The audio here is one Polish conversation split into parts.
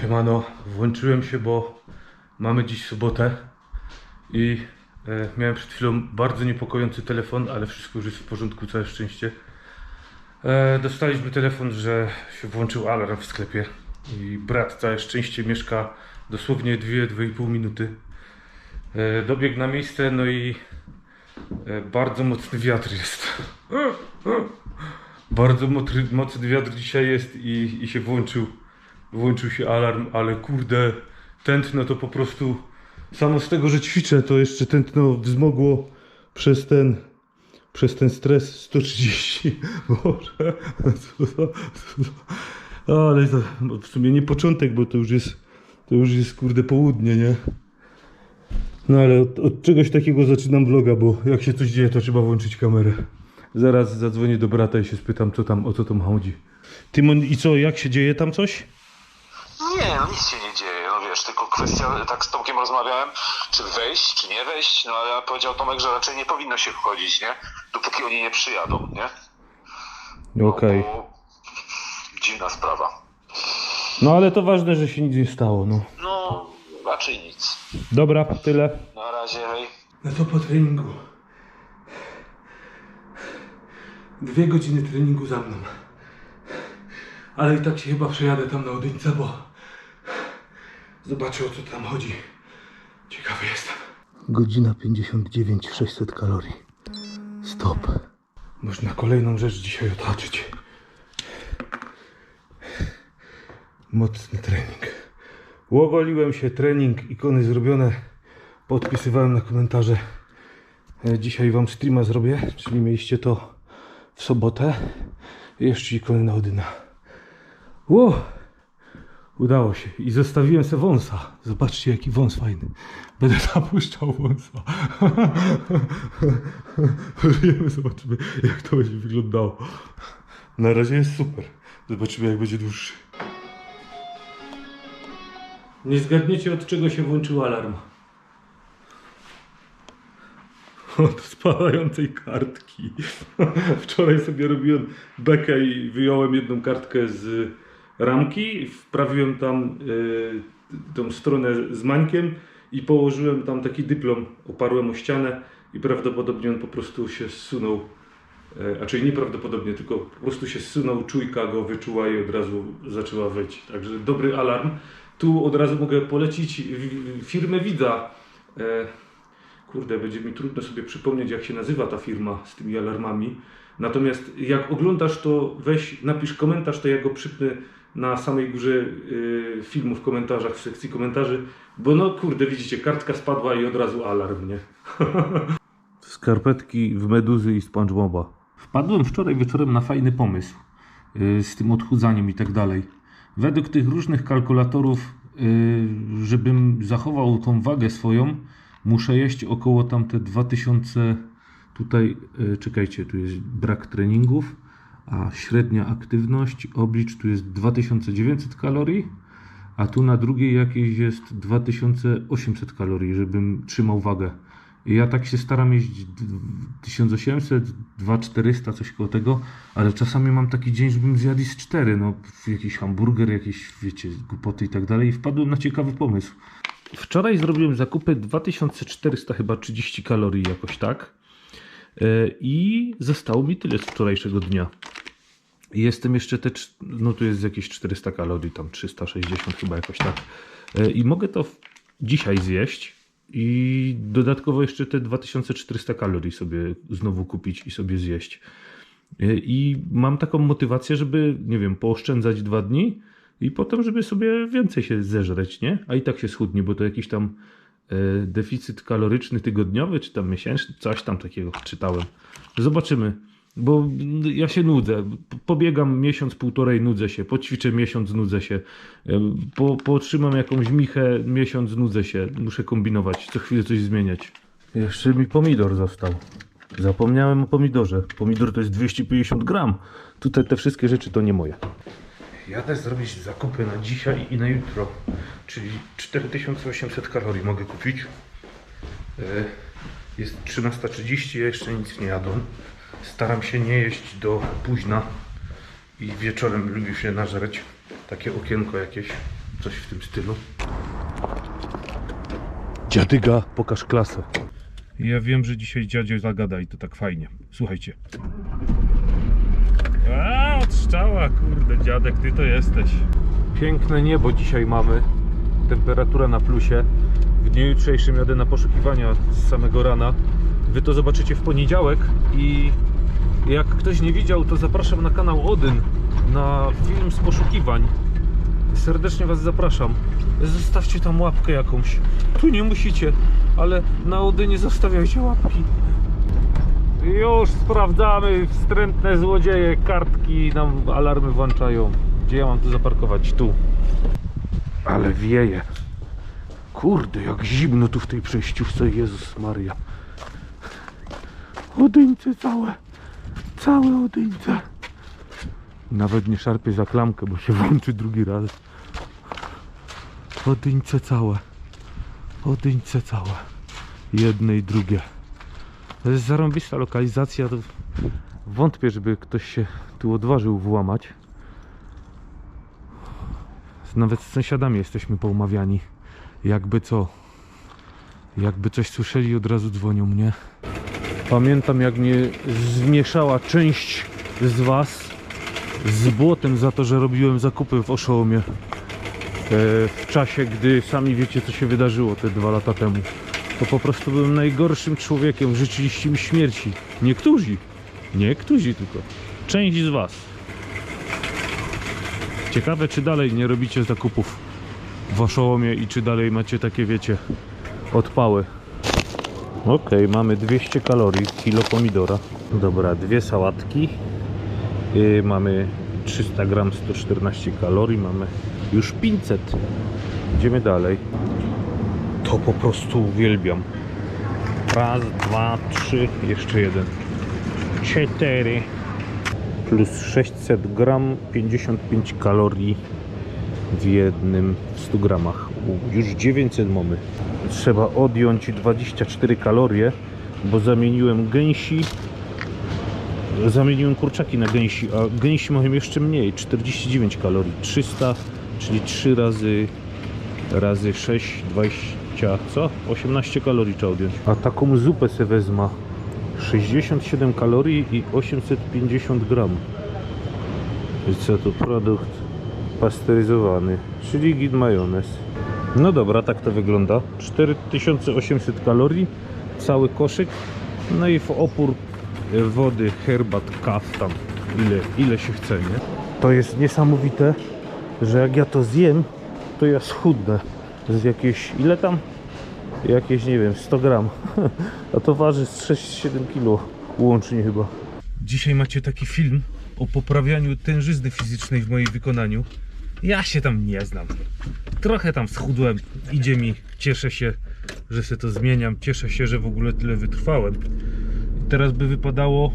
Siemano, włączyłem się, bo mamy dziś sobotę i e, miałem przed chwilą bardzo niepokojący telefon, ale wszystko już jest w porządku, całe szczęście. E, dostaliśmy telefon, że się włączył alarm w sklepie i brat całe szczęście mieszka dosłownie 2-2,5 minuty. E, dobiegł na miejsce, no i e, bardzo mocny wiatr jest. Bardzo mocny, wiatr dzisiaj jest i, i się włączył włączył się alarm, ale kurde, tętno to po prostu samo z tego, że ćwiczę, to jeszcze tętno wzmogło przez ten przez ten stres 130. Boże, za. Ale to w sumie nie początek, bo to już jest to już jest kurde południe, nie? No ale od, od czegoś takiego zaczynam vloga, bo jak się coś dzieje, to trzeba włączyć kamerę. Zaraz zadzwonię do brata i się spytam, co tam, o co tam chodzi. Tymon, i co, jak się dzieje tam coś? Nie, no nic się nie dzieje, no wiesz, tylko kwestia, tak z Tomkiem rozmawiałem, czy wejść, czy nie wejść, no ale powiedział Tomek, że raczej nie powinno się wchodzić, nie? Dopóki oni nie przyjadą, nie? No, Okej. bo Dziwna sprawa. No ale to ważne, że się nic nie stało, no. No, raczej nic. Dobra, tyle. Na razie, hej. No to po treningu. Dwie godziny treningu za mną. Ale i tak się chyba przejadę tam na Odyńca, bo zobaczę o co tam chodzi. Ciekawy jestem. Godzina 59, 600 kalorii. Stop. Można kolejną rzecz dzisiaj otoczyć. Mocny trening. Łogoliłem się, trening, ikony zrobione. Podpisywałem na komentarze. E, Dzisiaj wam streama zrobię, czyli mieliście to w sobotę. Jeszcze ikony na Odyna. Ło! Udało się. I zostawiłem se wąsa. Zobaczcie jaki wąs fajny. Będę zapuszczał wąsa. Żyjemy, zobaczymy jak to będzie wyglądało. Na razie jest super. Zobaczymy jak będzie dłuższy. Nie zgadniecie od czego się włączył alarm. Od spadającej kartki. Wczoraj sobie robiłem bekę i wyjąłem jedną kartkę z ramki, wprawiłem tam y, tą stronę z mańkiem i położyłem tam taki dyplom, oparłem o ścianę i prawdopodobnie on po prostu się zsunął. E, A czyli nieprawdopodobnie, tylko po prostu się zsunął, czujka go wyczuła i od razu zaczęła wyć. Także dobry alarm. Tu od razu mogę polecić firmę Widza. E, Kurde, będzie mi trudno sobie przypomnieć, jak się nazywa ta firma z tymi alarmami. Natomiast jak oglądasz, to weź, napisz komentarz, to ja go przypnę na samej górze y, filmu w komentarzach, w sekcji komentarzy. Bo no kurde, widzicie, kartka spadła i od razu alarm, nie? Skarpetki w Meduzy i SpongeBoba. Wpadłem wczoraj wieczorem na fajny pomysł y, z tym odchudzaniem i tak dalej. Według tych różnych kalkulatorów, y, żebym zachował tą wagę swoją, muszę jeść około tam te 2000. Tutaj, czekajcie, tu jest brak treningów, a średnia aktywność, oblicz tu jest 2900 kalorii, a tu na drugiej jakiejś jest 2800 kalorii, żebym trzymał wagę. Ja tak się staram jeść d- 1800, 2400, coś koło tego, ale czasami mam taki dzień, żebym zjadł z 4, no jakiś hamburger, jakieś, wiecie, głupoty i tak dalej. I wpadłem na ciekawy pomysł. Wczoraj zrobiłem zakupy 2400 chyba 30 kalorii jakoś tak. E, I zostało mi tyle z wczorajszego dnia. Jestem jeszcze te, no tu jest jakieś 400 kalorii, tam 360 chyba jakoś tak. E, I mogę to dzisiaj zjeść i dodatkowo jeszcze te 2400 kalorii sobie znowu kupić i sobie zjeść. E, I mam taką motywację, żeby, nie wiem, pooszczędzać dwa dni i potem, żeby sobie więcej się zeżreć, nie? A i tak się schudnie, bo to jakiś tam deficyt kaloryczny tygodniowy, czy tam miesięczny, coś tam takiego czytałem. Zobaczymy. Bo ja się nudzę. Pobiegam miesiąc, półtorej, nudzę się. Poćwiczę miesiąc, nudzę się. E, Po, pootrzymam jakąś michę, miesiąc, nudzę się. Muszę kombinować, co chwilę coś zmieniać. Jeszcze mi pomidor został. Zapomniałem o pomidorze. Pomidor to jest 250 gram. Tutaj te wszystkie rzeczy to nie moje. Jadę zrobić zakupy na dzisiaj i na jutro. Czyli 4800 kalorii mogę kupić. E, Jest 13.30, ja jeszcze nic nie jadłem. Staram się nie jeść do późna i wieczorem lubię się nażreć. Takie okienko jakieś Coś w tym stylu. Dziadyga, pokaż klasę. Ja wiem, że dzisiaj dziadzio zagada i to tak fajnie. Słuchajcie. A, odstrzała, kurde, dziadek, ty to jesteś. Piękne niebo dzisiaj mamy. Temperatura na plusie. W dniu jutrzejszym jadę na poszukiwania z samego rana. Wy to zobaczycie w poniedziałek i jak ktoś nie widział, to zapraszam na kanał Odyn na film z poszukiwań. Serdecznie Was zapraszam. Zostawcie tam łapkę jakąś. Tu nie musicie, ale na Odynie zostawiajcie łapki. Już sprawdzamy wstrętne złodzieje. Kartki nam alarmy włączają. Gdzie ja mam tu zaparkować? Tu. Ale wieje. Kurde, jak zimno tu w tej przejściówce. Jezus Maria. Odyńce całe. Całe odyńce. Nawet nie szarpię za klamkę, bo się włączy drugi raz. Odyńce całe. Odyńce całe. Jedne i drugie. To jest zarąbista lokalizacja. To wątpię, żeby ktoś się tu odważył włamać. Nawet z sąsiadami jesteśmy poumawiani. Jakby co. Jakby coś słyszeli, od razu dzwonią mnie. Pamiętam jak mnie zmieszała część z Was z błotem za to, że robiłem zakupy w Oszołomie. E, w czasie, gdy sami wiecie, co się wydarzyło te dwa lata temu. To po prostu byłem najgorszym człowiekiem. Życzyliście mi śmierci. Niektórzy. Niektórzy tylko. Część z Was. Ciekawe, czy dalej nie robicie zakupów w Oszołomie i czy dalej macie takie, wiecie, odpały. Okej, mamy 200 kalorii, kilo pomidora. Dobra, dwie sałatki. Yy, mamy 300 gram, 114 kalorii. Mamy już 500. Idziemy dalej. To po prostu uwielbiam. Raz, dwa, trzy, jeszcze jeden. Cztery. Plus 600 gram, 55 kalorii w jednym 100 gramach. U, Już 900 mamy. Trzeba odjąć 24 kalorie, bo zamieniłem gęsi. Zamieniłem kurczaki na gęsi, a gęsi mają jeszcze mniej, 49 kalorii. 300, czyli 3 razy razy 6, 20, co? 18 kalorii trzeba odjąć. A taką zupę se wezmę. 67 kalorii i 850 gram. I co to? Produkt pasteryzowany, czyli git majonez. No dobra, tak to wygląda. 4800 kalorii, cały koszyk. No i w opór wody, herbat, kaw tam, ile, ile się chce, nie? To jest niesamowite, że jak ja to zjem, to ja schudnę z jakieś, ile tam? Jakieś, nie wiem, 100 gram. A to waży z 6-7 kg łącznie chyba. Dzisiaj macie taki film o poprawianiu tężyzny fizycznej w moim wykonaniu. Ja się tam nie znam. Trochę tam schudłem. Idzie mi. Cieszę się, że się to zmieniam. Cieszę się, że w ogóle tyle wytrwałem. Teraz by wypadało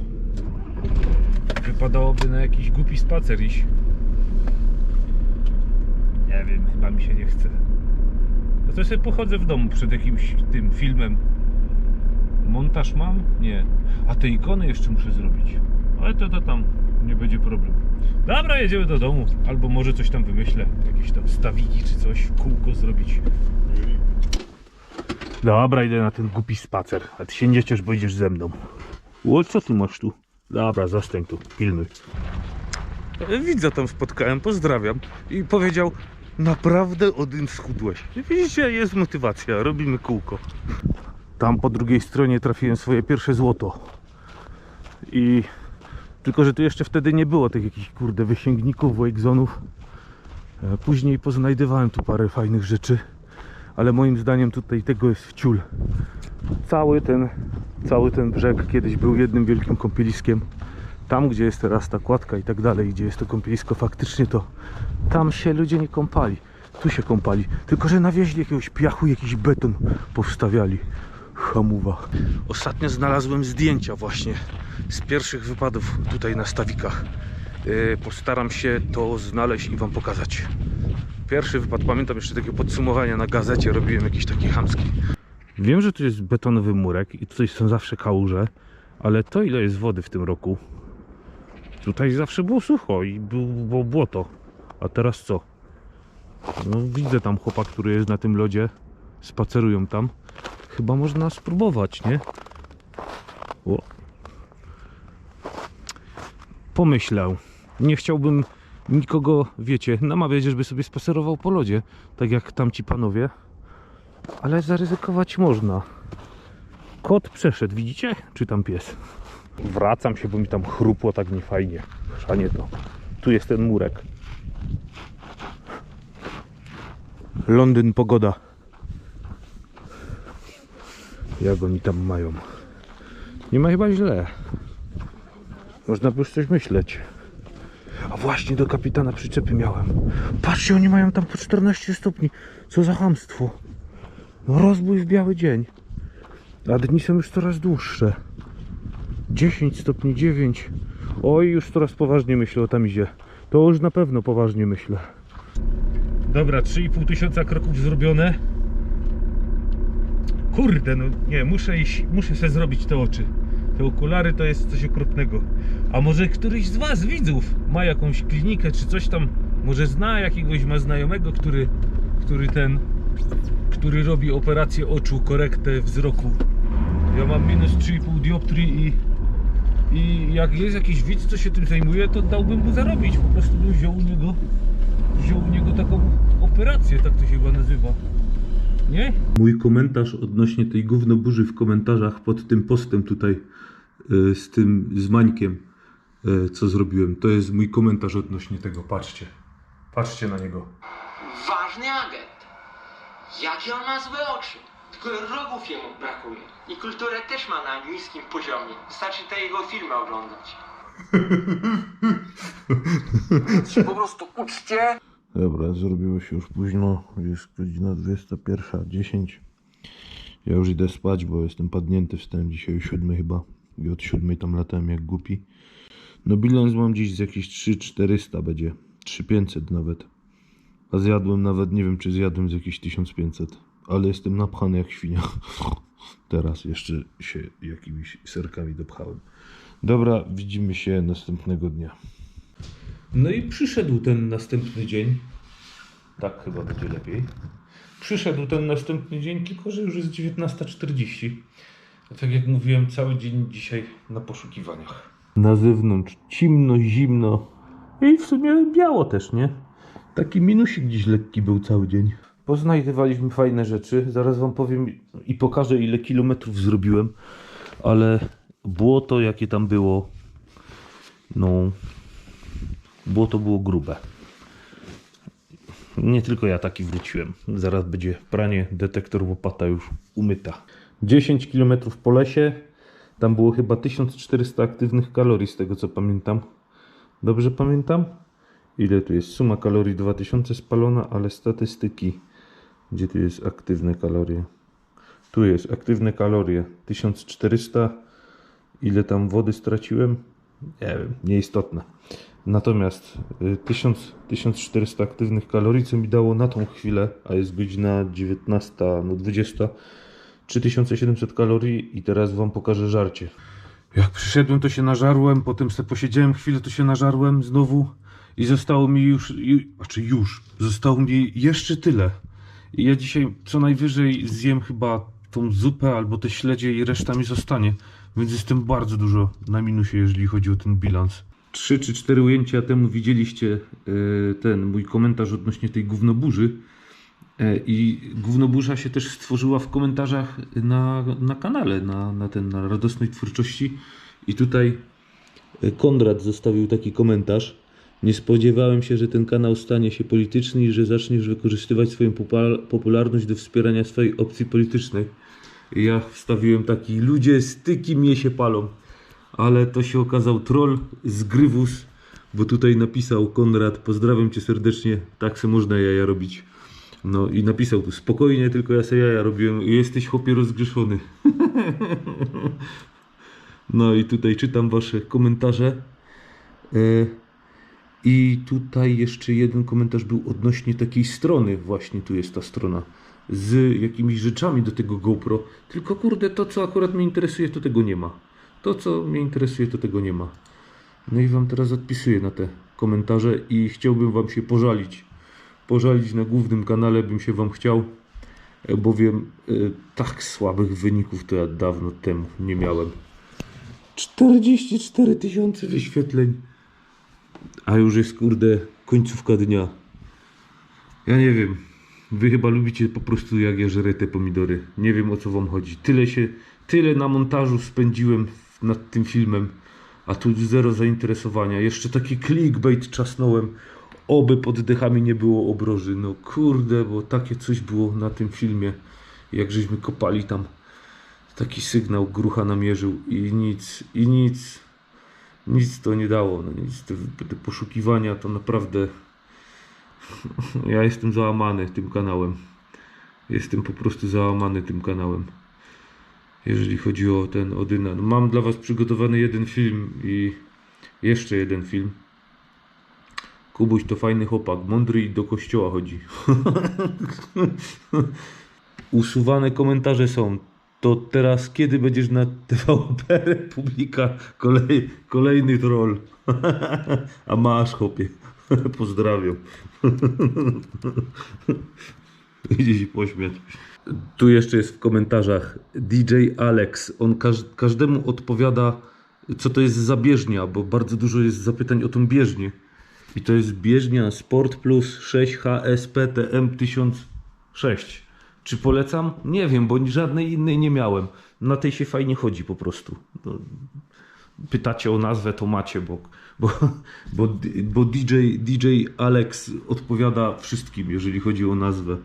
wypadałoby na jakiś głupi spacer iść. Nie wiem, chyba mi się nie chce. No to sobie pochodzę w domu przed jakimś tym filmem. Montaż mam? Nie. A te ikony jeszcze muszę zrobić. Ale to, to tam nie będzie problem. Dobra, jedziemy do domu. Albo może coś tam wymyślę. Jakieś tam stawiki czy coś, kółko zrobić. Dobra, idę na ten głupi spacer. A ty się nie ciesz, bo idziesz ze mną. O, co ty masz tu? Dobra, zostań tu, pilnuj. Widza tam spotkałem, pozdrawiam. I powiedział, naprawdę Odyn schudłeś. Widzicie, jest motywacja, robimy kółko. Tam po drugiej stronie trafiłem swoje pierwsze złoto. I tylko, że tu jeszcze wtedy nie było tych jakichś kurde wysięgników, Wakezonów. E, Później poznajdywałem tu parę fajnych rzeczy, ale moim zdaniem tutaj tego jest wciul. Cały ten, cały ten brzeg kiedyś był jednym wielkim kąpieliskiem. Tam, gdzie jest teraz ta kładka i tak dalej, gdzie jest to kąpielisko faktycznie, to tam się ludzie nie kąpali. Tu się kąpali. Tylko, że nawieźli jakiegoś piachu, jakiś beton powstawiali. Hamuwa. Ostatnio znalazłem zdjęcia właśnie z pierwszych wypadów tutaj na stawikach. Yy, Postaram się to znaleźć i Wam pokazać. Pierwszy wypad, pamiętam jeszcze takie podsumowania na gazecie, robiłem jakiś taki chamski. Wiem, że tu jest betonowy murek i tutaj są zawsze kałuże, ale to ile jest wody w tym roku? Tutaj zawsze było sucho i był- było błoto. A teraz co? No, widzę tam chłopak, który jest na tym lodzie. Spacerują tam. Chyba można spróbować, nie? O. Pomyślał. Nie chciałbym nikogo, wiecie, namawiać, żeby sobie spacerował po lodzie, tak jak tamci panowie. Ale zaryzykować można. Kot przeszedł, widzicie? Czy tam pies? Wracam się, bo mi tam chrupło tak niefajnie. Szanie to. Tu jest ten murek. Londyn, pogoda. Jak oni tam mają? Nie ma chyba źle. Można by już coś myśleć. A właśnie do kapitana przyczepy miałem. Patrzcie, oni mają tam po 14 stopni. Co za chamstwo. No rozbój w biały dzień. A dni są już coraz dłuższe. 10 stopni 9. Oj, już coraz poważnie myślę o tamizie. To już na pewno poważnie myślę. Dobra, 3,5 tysiąca kroków zrobione. Kurde, no nie, muszę iść, muszę sobie zrobić te oczy. Te okulary to jest coś okropnego. A może któryś z Was, widzów, ma jakąś klinikę czy coś tam, może zna jakiegoś ma znajomego, który, który ten, który robi operację oczu, korektę wzroku. Ja mam minus 3,5 dioptrii i, i jak jest jakiś widz, co się tym zajmuje, to dałbym mu zarobić. Po prostu bym wziął u niego, wziął u niego taką operację, tak to się chyba nazywa. Nie? Mój komentarz odnośnie tej gównoburzy w komentarzach pod tym postem tutaj y, z tym, z Mańkiem, y, co zrobiłem, to jest mój komentarz odnośnie tego. Patrzcie. Patrzcie na niego. Ważny agent. Jakie on ma złe oczy. Tylko rogów jemu brakuje. I kulturę też ma na niskim poziomie. Wystarczy te jego filmy oglądać. się po prostu uczcie. Dobra, zrobiło się już późno, jest godzina 21.10. Ja już idę spać, bo jestem padnięty, wstałem dzisiaj o 7 chyba i od 7 tam latałem jak głupi. No bilans mam dziś z jakieś 3400 będzie, 3500 nawet. A zjadłem nawet, nie wiem czy zjadłem z jakieś 1500, ale jestem napchany jak świnia. Teraz jeszcze się jakimiś serkami dopchałem. Dobra, widzimy się następnego dnia. No i przyszedł ten następny dzień. Tak chyba będzie lepiej. Przyszedł ten następny dzień, tylko że już jest 19.40. A tak jak mówiłem, cały dzień dzisiaj na poszukiwaniach. Na zewnątrz cimno, zimno i w sumie biało też, nie? Taki minusik dziś lekki był cały dzień. Poznajdywaliśmy fajne rzeczy. Zaraz wam powiem i pokażę ile kilometrów zrobiłem, ale błoto jakie tam było, no było to było grube. Nie tylko ja taki wróciłem. Zaraz będzie pranie, detektor łopata już umyta. 10 km po lesie. Tam było chyba 1400 aktywnych kalorii z tego co pamiętam. Dobrze pamiętam? Ile tu jest? Suma kalorii 2000 spalona, ale statystyki. Gdzie tu jest aktywne kalorie? Tu jest aktywne kalorie 1400. Ile tam wody straciłem? Nie wiem, nieistotne. Natomiast y, 1000, 1400 aktywnych kalorii, co mi dało na tą chwilę, a jest godzina 19, no 20, 3700 kalorii i teraz wam pokażę żarcie. Jak przyszedłem, to się nażarłem, potem sobie posiedziałem chwilę, to się nażarłem znowu i zostało mi już, ju, znaczy już, zostało mi jeszcze tyle. Ja dzisiaj co najwyżej zjem chyba tą zupę albo te śledzie i reszta mi zostanie. Więc jestem bardzo dużo na minusie, jeżeli chodzi o ten bilans. Trzy czy cztery ujęcia temu widzieliście e, ten mój komentarz odnośnie tej gównoburzy. E, I gównoburza się też stworzyła w komentarzach na, na kanale, na, na, ten, na radosnej twórczości. I tutaj e, Konrad zostawił taki komentarz. Nie spodziewałem się, że ten kanał stanie się polityczny i że zaczniesz wykorzystywać swoją popularność do wspierania swojej opcji politycznej. I ja wstawiłem taki, ludzie styki mnie się palą. Ale to się okazał troll z Grywus, bo tutaj napisał Konrad, pozdrawiam cię serdecznie, tak se można jaja robić. No i napisał tu, spokojnie, tylko ja se jaja robiłem, jesteś chłopie rozgrzeszony. no i tutaj czytam wasze komentarze. E, I tutaj jeszcze jeden komentarz był odnośnie takiej strony, właśnie tu jest ta strona, z jakimiś rzeczami do tego GoPro. Tylko kurde, to co akurat mnie interesuje, to tego nie ma. To co mnie interesuje, to tego nie ma. No i wam teraz odpisuję na te komentarze i chciałbym wam się pożalić. pożalić na głównym kanale, bym się Wam chciał, e, bowiem e, tak słabych wyników to ja dawno temu nie miałem. 44 tysiące wyświetleń, a już jest kurde końcówka dnia. Ja nie wiem. Wy chyba lubicie po prostu jak ja żerę te pomidory. Nie wiem o co wam chodzi. Tyle się, tyle na montażu spędziłem nad tym filmem, a tu zero zainteresowania. Jeszcze taki clickbait czasnąłem. Oby pod dechami nie było obroży. No kurde, bo takie coś było na tym filmie. Jak żeśmy kopali tam. Taki sygnał grucha namierzył i nic, i nic. Nic to nie dało. No nic. Te, te poszukiwania to naprawdę ja jestem załamany tym kanałem. Jestem po prostu załamany tym kanałem. Jeżeli chodzi o ten Odyna. No mam dla Was przygotowany jeden film i jeszcze jeden film. Kubuś to fajny chłopak, mądry i do kościoła chodzi. Usuwane komentarze są. To teraz kiedy będziesz na TVP Republika? Kolej, kolejny troll. A masz chłopie. Pozdrawiam. Idzie się pośmiać. Tu jeszcze jest w komentarzach DJ Alex. On każ każdemu odpowiada, co to jest za bieżnia, bo bardzo dużo jest zapytań o tą bieżnię. I to jest bieżnia Sport Plus 6 HSPTM 1006. Czy polecam? Nie wiem, bo żadnej innej nie miałem. Na tej się fajnie chodzi po prostu. Pytacie o nazwę, to macie, bo, bo, bo, bo DJ, DJ Alex odpowiada wszystkim, jeżeli chodzi o nazwę.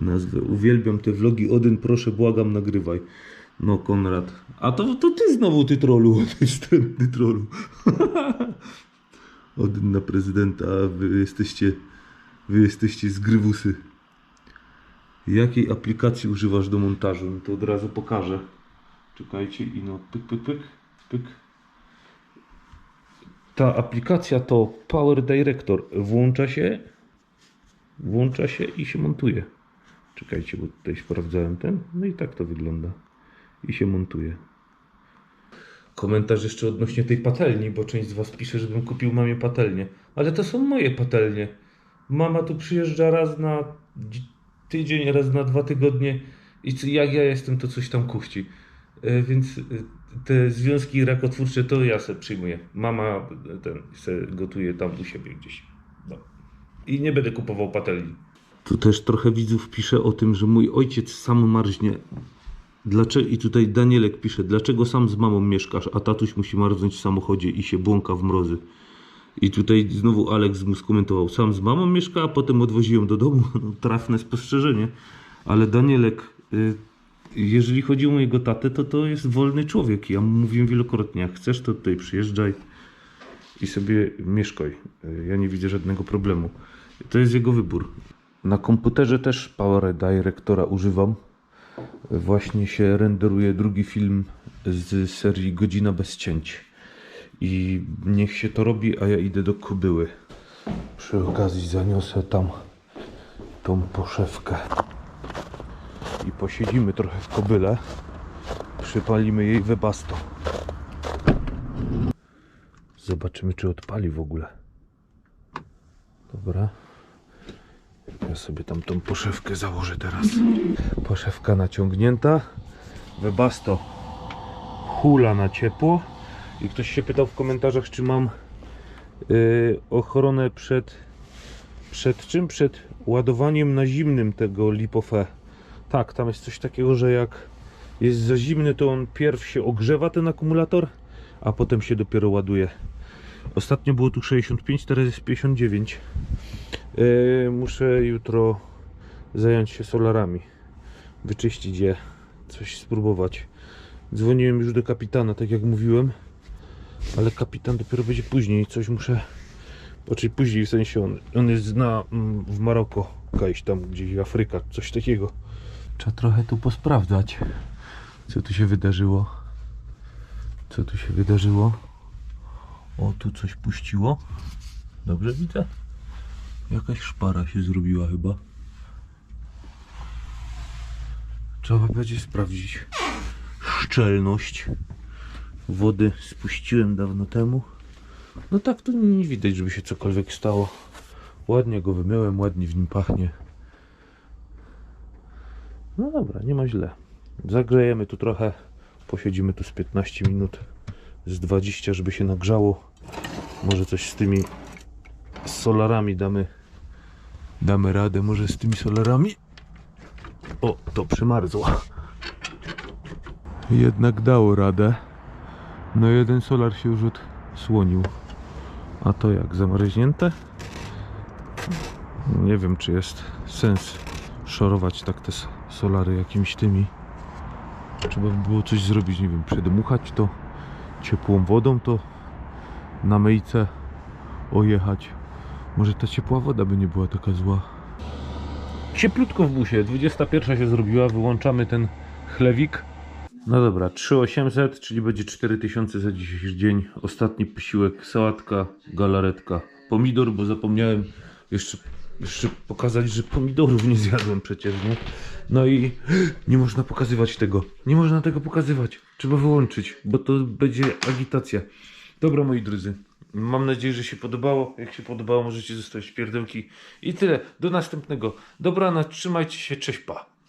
nazwę. Uwielbiam te vlogi. Odyn, proszę, błagam, nagrywaj. No, Konrad. A to, to ty znowu, ty trolu, ty wstrętny trolu. Odyn na prezydenta, wy jesteście, wy jesteście zgrywusy. Jakiej aplikacji używasz do montażu? No to od razu pokażę. Czekajcie i no, pyk, pyk, pyk, pyk. Ta aplikacja to Power Director. Włącza się, włącza się i się montuje. Czekajcie, bo tutaj sprawdzałem ten. No i tak to wygląda. I się montuje. Komentarz jeszcze odnośnie tej patelni, bo część z Was pisze, żebym kupił mamie patelnię. Ale to są moje patelnie. Mama tu przyjeżdża raz na tydzień, raz na dwa tygodnie i jak ja jestem, to coś tam kuchci. E, Więc e, te związki rakotwórcze to ja se przyjmuję. Mama e, ten se gotuje tam u siebie gdzieś. No. I nie będę kupował patelni. Tu też trochę widzów pisze o tym, że mój ojciec sam marznie. Dlaczego, I tutaj Danielek pisze, dlaczego sam z mamą mieszkasz, a tatuś musi marznąć w samochodzie i się błąka w mrozy. I tutaj znowu Alex skomentował, sam z mamą mieszka, a potem odwoziłem do domu. No, trafne spostrzeżenie. Ale Danielek, y, jeżeli chodzi o mojego tatę, to to jest wolny człowiek. Ja mu mówiłem wielokrotnie, jak chcesz, to tutaj przyjeżdżaj i sobie mieszkaj. Y, Ja nie widzę żadnego problemu. To jest jego wybór. Na komputerze też Power Directora używam. Właśnie się renderuje drugi film z serii Godzina bez cięć. I niech się to robi, a ja idę do Kubyły. Przy okazji zaniosę tam tą poszewkę. I posiedzimy trochę w kobyle. Przypalimy jej webasto. Zobaczymy, czy odpali w ogóle. Dobra. Ja sobie tam tą poszewkę założę teraz. Poszewka naciągnięta. Webasto hula na ciepło. I ktoś się pytał w komentarzach, czy mam yy, ochronę przed przed czym? Przed ładowaniem na zimnym tego lipofe. Tak, tam jest coś takiego, że jak jest za zimny, to on pierw się ogrzewa ten akumulator, a potem się dopiero ładuje. Ostatnio było tu 65, teraz jest 59. Yy, muszę jutro zająć się solarami. Wyczyścić je, coś spróbować. Dzwoniłem już do kapitana, tak jak mówiłem, ale kapitan dopiero będzie później. Coś muszę. Znaczy później w sensie on, on jest na, mm, w Maroko, jakaś tam gdzieś Afryka, coś takiego. Trzeba trochę tu posprawdzać, co tu się wydarzyło. Co tu się wydarzyło? O, tu coś puściło. Dobrze widzę? Jakaś szpara się zrobiła chyba. Trzeba będzie sprawdzić szczelność. Wody spuściłem dawno temu. No tak, tu nie widać, żeby się cokolwiek stało. Ładnie go wymyłem, ładnie w nim pachnie. No dobra, nie ma źle. Zagrzejemy tu trochę. Posiedzimy tu z 15 minut, z 20, żeby się nagrzało. Może coś z tymi solarami damy. Damy radę, może z tymi solarami. O, to przymarzło. Jednak dało radę. No jeden solar się już odsłonił. A to jak, zamarznięte? Nie wiem, czy jest sens szorować tak te solary jakimiś tymi. Trzeba by było coś zrobić, nie wiem, przedmuchać to ciepłą wodą, to na myjce ojechać. Może ta ciepła woda by nie była taka zła. Cieplutko w busie, 21 się zrobiła, wyłączamy ten chlewik. No dobra, 3800, czyli będzie 4000 za dzisiejszy dzień. Ostatni posiłek, sałatka, galaretka, pomidor, bo zapomniałem jeszcze, jeszcze pokazać, że pomidorów nie zjadłem przecież, nie? No i nie można pokazywać tego, nie można tego pokazywać. Trzeba wyłączyć, bo to będzie agitacja. Dobra moi drodzy, mam nadzieję, że się podobało. Jak się podobało, możecie zostawić pierdełki. I tyle, do następnego. Dobranoc, trzymajcie się, cześć pa.